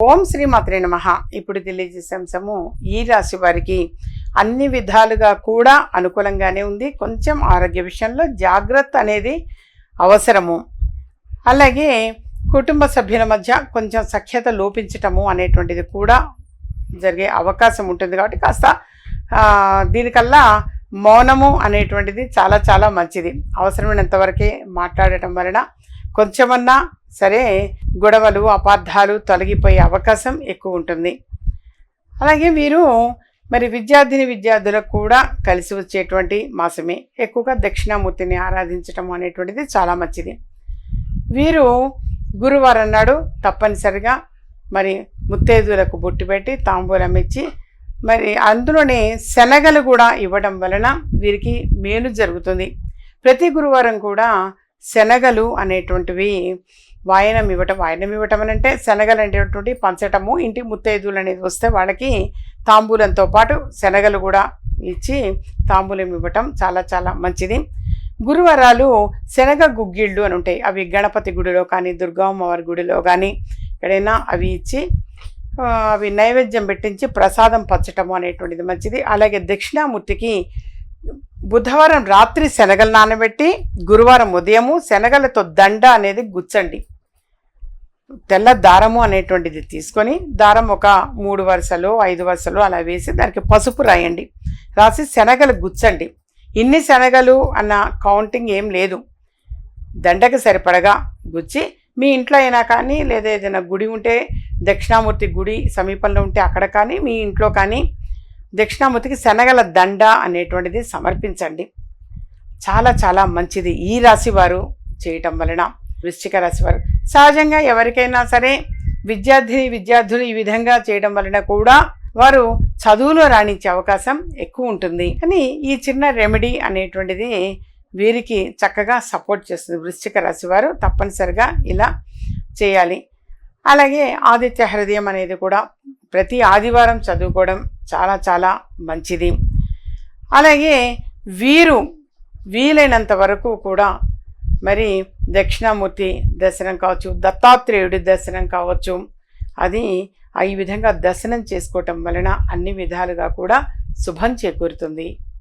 ఓం శ్రీ మాత్రే నమ. ఇప్పుడు తెలియజేసే అంశము ఈ రాశి వారికి అన్ని విధాలుగా కూడా అనుకూలంగానే ఉంది. కొంచెం ఆరోగ్య విషయంలో జాగ్రత్త అనేది అవసరము. అలాగే కుటుంబ సభ్యుల మధ్య కొంచెం సఖ్యత లోపించటము అనేటువంటిది కూడా జరిగే అవకాశం ఉంటుంది కాబట్టి కాస్త దీనికల్లా మౌనము అనేటువంటిది చాలా చాలా మంచిది. అవసరమైనంత వరకే మాట్లాడటం వలన కొంచెమన్నా సరే గొడవలు అపార్థాలు తొలగిపోయే అవకాశం ఎక్కువ ఉంటుంది. అలాగే వీరు మరి విద్యార్థిని విద్యార్థులకు కూడా కలిసి వచ్చేటువంటి మాసమే. ఎక్కువగా దక్షిణామూర్తిని ఆరాధించటం అనేటువంటిది చాలా మంచిది. వీరు గురువారం నాడు తప్పనిసరిగా మరి ముత్తేదులకు బొట్టు పెట్టి తాంబూలం ఇచ్చి మరి అందులోనే శనగలు కూడా ఇవ్వడం వలన వీరికి మేలు జరుగుతుంది. ప్రతి గురువారం కూడా శనగలు అనేటువంటివి వాయనం ఇవ్వటం వాయనం ఇవ్వటం అని అంటే శనగలు అనేటువంటి పంచటము ఇంటి ముత్తైదువులు అనేది వస్తే వాళ్ళకి తాంబూలంతో పాటు శనగలు కూడా ఇచ్చి తాంబూలం ఇవ్వటం చాలా చాలా మంచిది. గురువారాలు శనగ గుగ్గిళ్ళు అని ఉంటాయి. అవి గణపతి గుడిలో కానీ దుర్గామ్మవారి గుడిలో కానీ ఎక్కడైనా అవి ఇచ్చి అవి నైవేద్యం పెట్టించి ప్రసాదం పంచటము అనేటువంటిది మంచిది. అలాగే దక్షిణామూర్తికి బుధవారం రాత్రి శనగలు నానబెట్టి గురువారం ఉదయము శనగలతో దండ అనేది గుచ్చండి. తెల్ల దారము అనేటువంటిది తీసుకొని దారం ఒక మూడు వరుసలు ఐదు వరుసలు అలా వేసి దానికి పసుపు రాయండి. రాసి శనగలు గుచ్చండి. ఇన్ని శనగలు అన్న కౌంటింగ్ ఏం లేదు. దండకి సరిపడగా గుచ్చి మీ ఇంట్లో అయినా కానీ లేదా ఏదైనా గుడి ఉంటే దక్షిణామూర్తి గుడి సమీపంలో ఉంటే అక్కడ కానీ మీ ఇంట్లో కానీ దక్షిణామూర్తికి శనగల దండ అనేటువంటిది సమర్పించండి. చాలా చాలా మంచిది. ఈ రాశి వారు చేయటం వలన వృశ్చిక రాశి వారు సహజంగా ఎవరికైనా సరే విద్యార్థిని విద్యార్థులు ఈ విధంగా చేయడం వలన కూడా వారు చదువులో రాణించే అవకాశం ఎక్కువ ఉంటుంది. కానీ ఈ చిన్న రెమెడీ అనేటువంటిది వీరికి చక్కగా సపోర్ట్ చేస్తుంది. వృశ్చిక రాశి వారు తప్పనిసరిగా ఇలా చేయాలి. అలాగే ఆదిత్య హృదయం అనేది కూడా ప్రతి ఆదివారం చదువుకోవడం చాలా చాలా మంచిది. అలాగే వీరు వీలైనంత వరకు కూడా మరి దక్షిణామూర్తి దర్శనం కావచ్చు దత్తాత్రేయుడి దర్శనం కావచ్చు. అది ఈ విధంగా దర్శనం చేసుకోవటం వలన అన్ని విధాలుగా కూడా శుభం చేకూరుతుంది.